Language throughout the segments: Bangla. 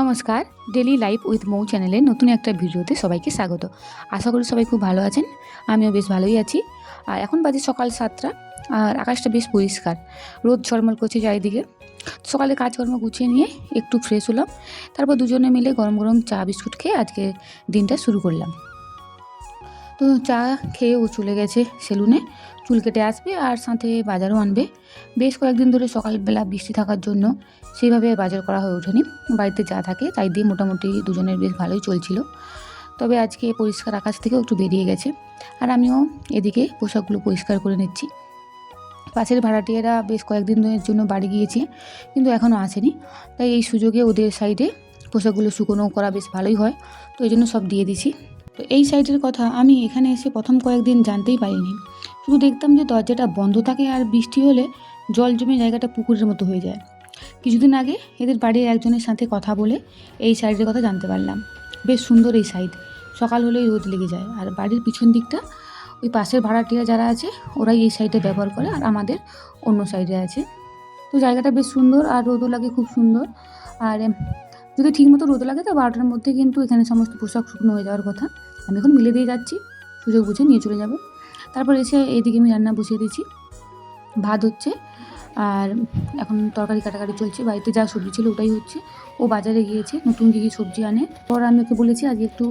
নমস্কার ডেলি লাইফ উইথ মৌ চ্যানেলের নতুন একটা ভিডিওতে সবাইকে স্বাগত। আশা করি সবাই খুব ভালো আছেন, আমিও বেশ ভালোই আছি। আর এখন বাজে সকাল সাতটা, আর আকাশটা বেশ পরিষ্কার। রোদ ঝলমল করছে চারিদিকে। সকালে কাজকর্ম গুছিয়ে নিয়ে একটু ফ্রেশ হলাম। তারপর দুজনে মিলে গরম গরম চা, বিস্কুট খেয়ে আজকে দিনটা শুরু করলাম। তো চা খেয়ে ও চলে গেছে সেলুনে। চুল কেটে আসবে আর সাথে বাজারও আনবে। বেশ কয়েকদিন ধরে সকালবেলা বৃষ্টি থাকার জন্য সেইভাবে বাজার করা হয়ে ওঠেনি। বাড়িতে যা থাকে তাই দিয়ে মোটামুটি দুজনের বেশ ভালোই চলছিল। তবে আজকে পরিষ্কার আকাশ থেকেও একটু বেরিয়ে গেছে। আর আমিও এদিকে পোশাকগুলো পরিষ্কার করে নিচ্ছি। পাশের ভাড়াটিয়ারা বেশ কয়েকদিন ধরের জন্য বাড়ি গিয়েছে, কিন্তু এখনও আসেনি। তাই এই সুযোগে ওদের সাইডে পোশাকগুলো শুকনো করা বেশ ভালোই হয়। তো এই জন্য সব দিয়ে দিছি। তো এই সাইডের কথা আমি এখানে এসে প্রথম কয়েকদিন জানতেই পারিনি। শুধু দেখতাম যে দরজাটা বন্ধ থাকে আর বৃষ্টি হলে জল জমে জায়গাটা পুকুরের মতো হয়ে যায়। কিছুদিন আগে এদের বাড়ির একজনের সাথে কথা বলে এই সাইডের কথা জানতে পারলাম। বেশ সুন্দর এই সাইড সকাল হলেই রোদ লেগে যায়। আর বাড়ির পিছন দিকটা, ওই পাশের ভাড়াটিয়া যারা আছে, ওরাই এই সাইডে ব্যবহার করে আর আমাদের অন্য সাইডে আছে। তো জায়গাটা বেশ সুন্দর আর রোদও লাগে খুব সুন্দর। আর যদি ঠিকমতো রোদ লাগে তো বারোটার মধ্যে কিন্তু এখানে সমস্ত পোশাক শুকনো হয়ে যাওয়ার কথা। আমি এখন মিলে দিয়ে যাচ্ছি, সুযোগ বুঝে নিয়ে চলে যাব। তারপর এসে এইদিকে আমি রান্না বসিয়ে দিয়েছি। ভাত হচ্ছে, আর এখন তরকারি কাটাকাটি চলছে। বাড়িতে যা সবজি ছিল ওটাই হচ্ছে। ও বাজারে গিয়েছে, নতুন কী কী সবজি আনে। পর আমি ওকে বলেছি আজকে একটু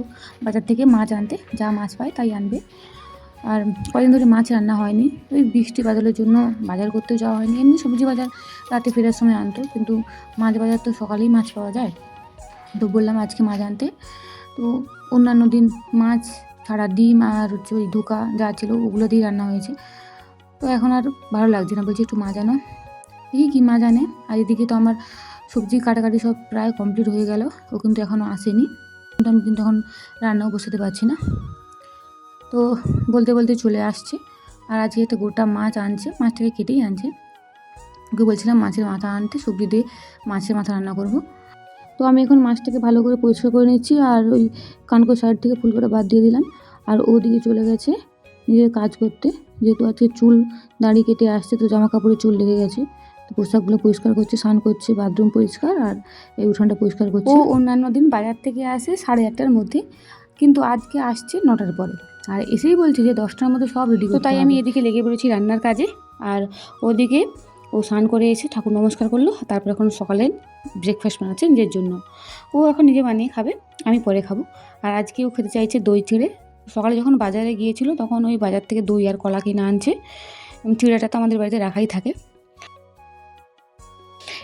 বাজার থেকে মাছ আনতে, যা মাছ পায় তাই আনবে। আর কদিন ধরে মাছ রান্না হয়নি। ওই বৃষ্টি বাদলের জন্য বাজার করতেও যাওয়া হয়নি। এমনি সবজি বাজার রাতে ফেরার সময় আনতো, কিন্তু মাছ বাজার তো সকালেই মাছ পাওয়া যায়। তো বললাম আজকে মাছ আনতে। তো অন্যান্য দিন মাছ ছাড়া ডিম আর হচ্ছে ওই ধোকা যা ছিল ওগুলো দিয়ে রান্না হয়েছে। তো এখন আর ভালো লাগছে না, বলছি একটু মাছ আনো। দেখি কী মাছ আনে। আর এদিকে তো আমার সবজি কাটাকাটি সব প্রায় কমপ্লিট হয়ে গেল, ও কিন্তু এখনও আসেনি। কিন্তু আমি কিন্তু এখন রান্নাও বসাতে পারছি না। তো বলতে বলতে চলে আসছে। আর আজকে একটা গোটা মাছ আনছে, মাছটাকে কেটেই আনছে। ওকে বলছিলাম মাছের মাথা আনতে, সবজি দিয়ে মাছের মাথা রান্না করব। তো আমি এখন মাছটাকে ভালো করে পরিষ্কার করে নিচ্ছি আর ওই কানকো সাইড থেকে ফুল করে বাদ দিয়ে দিলাম। আর ওদিকে চলে গেছে নিজের কাজ করতে। যেহেতু আজকে চুল দাড়ি কেটে আসছে তো জামা কাপড়ে চুল লেগে গেছে। তো পোশাকগুলো পরিষ্কার করছে স্নান করছে বাথরুম পরিষ্কার আর এই উঠানটা পরিষ্কার করছে। ও অন্যান্য দিন বাজার থেকে আসে সাড়ে আটটার মধ্যে কিন্তু আজকে আসছে নটার পরে। আর এসেই বলছে যে দশটার মধ্যে সব রেডি তো তাই আমি এদিকে লেগে পড়েছি রান্নার কাজে। আর ওদিকে ও স্নান করে এসে ঠাকুর নমস্কার করল তারপর এখন সকালে ব্রেকফাস্ট বানাচ্ছে নিজের জন্য। ও এখন নিজে বানিয়ে খাবে, আমি পরে খাব। আর আজকে ও খেতে চাইছে দই চিড়ে। সকালে যখন বাজারে গিয়েছিল তখন ওই বাজার থেকে দই আর কলা কিনে আনছে। চিড়েটা তো আমাদের বাড়িতে রাখাই থাকে।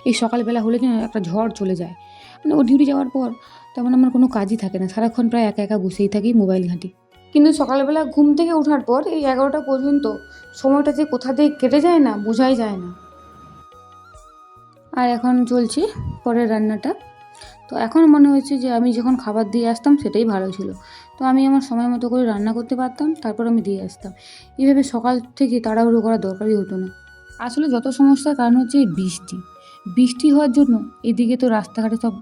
এই সকালবেলা হলে যেন একটা ঝড় চলে যায়। মানে ও ডিউটি যাওয়ার পর তেমন আমার কোনো কাজই থাকে না। সারাক্ষণ প্রায় একা একা বসেই থাকি মোবাইল ঘাঁটি। কিন্তু সকালবেলা ঘুম থেকে ওঠার পর এই এগারোটা পর্যন্ত সময়টা যে কোথা দিয়ে কেটে যায় না, বোঝাই যায় না। আর এখন চলছে পরের রান্নাটা। তো এখন মনে হচ্ছে যে আমি যখন খাবার দিয়ে আসতাম সেটাই ভালো ছিল। তো আমি আমার সময় মতো করে রান্না করতে পারতাম, তারপর আমি দিয়ে আসতাম। এইভাবে সকাল থেকে তাড়াহুড়ো করা দরকারই হতো না। আসলে যত সমস্যার কারণ হচ্ছে এই বৃষ্টি। বৃষ্টি হওয়ার জন্য এদিকে তো রাস্তাঘাটে সব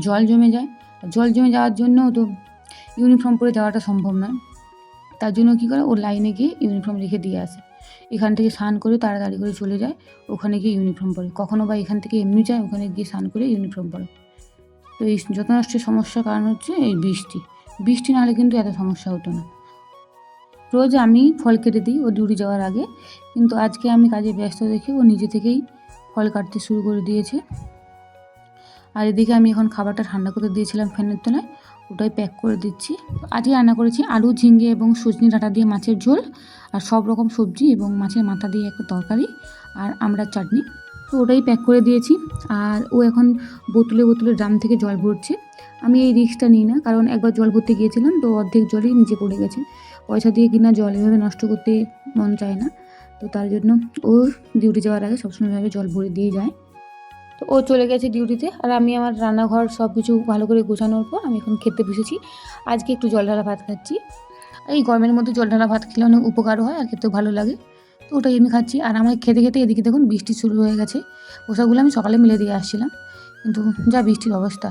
জল জমে যায়। জল জমে যাওয়ার জন্য তো ইউনিফর্ম পরে যাওয়াটা সম্ভব নয়। তার জন্য কী করে ও লাইনে গিয়ে ইউনিফর্ম রেখে দিয়ে আসে। এখান থেকে স্নান করে তাড়াতাড়ি করে চলে যায়, ওখানে গিয়ে ইউনিফর্ম পরে। কখনো বা এখান থেকে এমনি যায়, ওখানে গিয়ে স্নান করে ইউনিফর্ম পরে। তো এই যত সমস্যার কারণ হচ্ছে এই বৃষ্টি। বৃষ্টি নাহলে কিন্তু এত সমস্যা হতো না। রোজ আমি ফল কেটে দিই, ও ডিউটি যাওয়ার আগে। কিন্তু আজকে আমি কাজে ব্যস্ত দেখি ও নিজে থেকেই ফল কাটতে শুরু করে দিয়েছে। আর এদিকে আমি এখন খাবারটা ঠান্ডা করে দিয়েছিলাম ফ্যানের তলায়, ওটাই প্যাক করে দিচ্ছি। আজকে রান্না করেছি আলু ঝিঙ্গে এবং সজনি ডাঁটা দিয়ে মাছের ঝোল আর সব রকম সবজি এবং মাছের মাথা দিয়ে একটা তরকারি আর আমড়ার চাটনি। তো ওটাই প্যাক করে দিয়েছি আর ও এখন বোতলে বোতলে ড্রাম থেকে জল ভরছে। আমি এই রিস্কটা নিই না, কারণ একবার জল ভরতে গিয়েছিলাম তো অর্ধেক জলই নিচে পড়ে গেছে। পয়সা দিয়ে কিনা জল এভাবে নষ্ট করতে মন চায় না, তো তার জন্য ও ডিউটি যাওয়ার আগে সবসময় এভাবে জল ভরে দিয়ে যায়। তো ও চলে গেছে ডিউটিতে আর আমি আমার রান্নাঘর সব কিছু ভালো করে গোছানোর পর আমি এখন খেতে বসেছি। আজকে একটু জল ঢালা ভাত খাচ্ছি। এই গরমের মধ্যে জল ঢালা ভাত খেলে অনেক উপকারও হয় আর খেতেও ভালো লাগে। তো ওটাই আমি খাচ্ছি। আর আমার খেতে খেতে এদিকে দেখুন বৃষ্টি শুরু হয়ে গেছে। পোশাকগুলো আমি সকালে মিলে দিয়ে আসছিলাম। কিন্তু যা বৃষ্টির অবস্থা।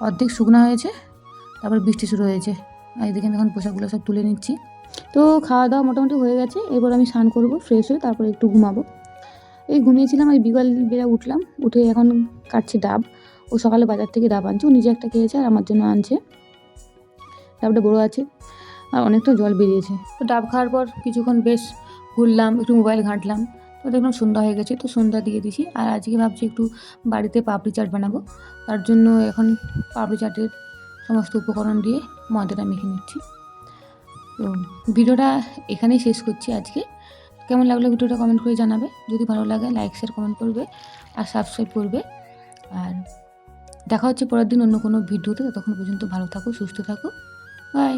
অর্ধেক শুকনো হয়েছে, তারপর বৃষ্টি শুরু হয়েছে। আর এদিকে এখন পোশাকগুলো সব তুলে নিচ্ছি। তো খাওয়া দাওয়া মোটামুটি হয়ে গেছে। এবার আমি স্নান করব ফ্রেশ হয়ে তারপর একটু ঘুমাবো। এই ঘুমিয়েছিলাম আর বিকাল বেলা উঠলাম, উঠে এখন কাটছি ডাব। ও সকালে বাজার থেকে ডাব আনছে, ও নিজে একটা খেয়েছে আর আমার জন্য আনছে। ডাবটা বড়ো আছে, আর অনেকটা জল বেরিয়েছে। তো ডাব খাওয়ার পর কিছুক্ষণ বেশ ঘুরলাম, একটু মোবাইল ঘাঁটলাম। তো দেখলাম সন্ধ্যা হয়ে গেছে, তো সন্ধ্যা দিয়ে দিছি। আর আজকে ভাবছি একটু বাড়িতে পাপড়ি চাট বানাবো। তার জন্য এখন পাপড়ি চাটের সমস্ত উপকরণ দিয়ে ময়দাটা মেখে নিচ্ছি। তো ভিডিওটা এখানেই শেষ করছি আজকে। কেমন লাগল ভিডিওটা কমেন্ট করে জানাবে। যদি ভালো লাগে লাইক শেয়ার কমেন্ট করবে আর সাবস্ক্রাইব করবে। আর দেখা হচ্ছে পরের দিন অন্য কোনো ভিডিওতে। ততক্ষণ পর্যন্ত ভালো থাকো, সুস্থ থাকো। বাই